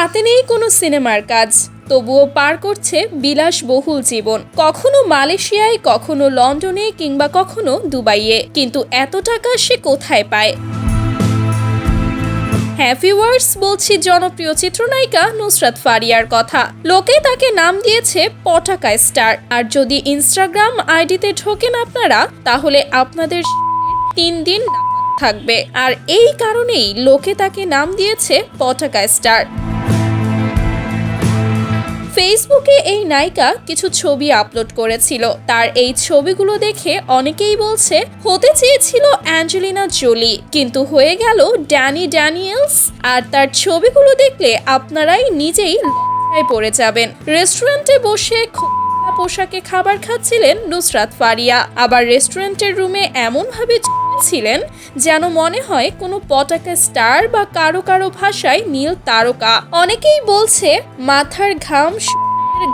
হাতে নেই কোনো সিনেমার কাজ। তবুও পার করছে বিলাসবহুল জীবন। কখনো মালয়েশিয়ায়, কখনো লন্ডনে কিংবা কখনো দুবাইয়ে। কিন্তু এত টাকা সে কোথায় পায়? হ্যাপি ওয়ার্ডস বলছি জনপ্রিয় চিত্রনায়িকা নুসরাত ফারিয়ার কথা। লোকে তাকে নাম দিয়েছে পটাকা স্টার। আর যদি ইনস্টাগ্রাম আইডিতে ঢোকেন আপনারা, তাহলে আপনাদের তিন দিন থাকবে। আর এই কারণেই লোকে তাকে নাম দিয়েছে পটাকা স্টার। ফেসবুকে এই নায়িকা কিছু ছবি আপলোড করেছিল। তার এই ছবিগুলো দেখে অনেকেই বলছে, হতে চেয়েছিল অ্যাঞ্জেলিনা জোলি, কিন্তু হয়ে গেল ড্যানি ড্যানিয়েলস। আর তার ছবিগুলো দেখলে আপনারাই নিজেই পড়ে যাবেন। রেস্টুরেন্টে বসে পোশাকে খাবার খাচ্ছিলেন নুসরাত ফারিয়া। আবার রেস্টুরেন্টের রুমে এমনভাবে ছিলেন যেন মনে হয় কোনো পটাকা স্টার বা কারও কারও ভাষায় নীল তারকা। অনেকেই বলছে মাথার ঘাম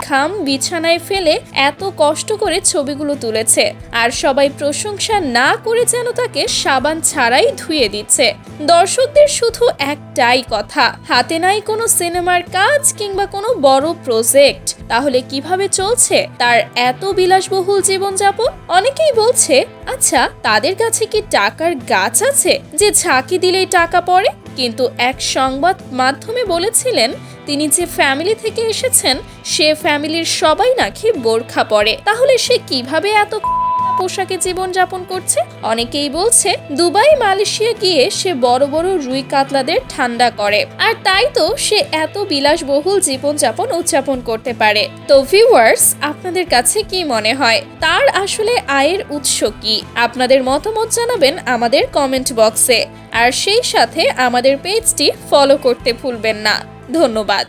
ঘাম বিছানায় ফেলে এত কষ্ট করে ছবিগুলো তুলেছে। আর সবাই প্রশংসা না করে যেন তাকে সাবান ছাড়াই ধুয়ে দিচ্ছে। দর্শকদের শুধু একটাই কথা, হাতে নাই কোনো সিনেমার কাজ কিংবা কোনো বড় প্রজেক্ট। তাহলে কীভাবে চলছে তার এত বিলাসবহুল জীবনযাপন? অনেকেই বলছে আচ্ছা তাদের কাছে কি টাকার গাছ আছে যে ঝাঁকি দিলেই টাকা পড়ে? কিন্তু এক সংবাদ মাধ্যমে বলেছিলেন, তিনি যে ফ্যামিলি থেকে এসেছেন, সে ফ্যামিলির সবাই নাকি বোরখা পরে। তাহলে সে কীভাবে এত পোশাকে জীবনযাপন করছে। অনেকেই বলছে, দুবাই, মালয়েশিয়া গিয়ে সে বড় বড় রুই কাতলাদের ঠান্ডা করে। আর তাই তো সে এত বিলাসবহুল জীবনযাপন উদযাপন করতে পারে। তো ভিউয়ার্স আপনাদের কাছে কি মনে হয়? তার আসলে আয়ের উৎস কি? আপনাদের মতামত জানাবেন আমাদের কমেন্ট বক্সে আর সেই সাথে আমাদের পেজটি ফলো করতে ভুলবেন না। ধন্যবাদ।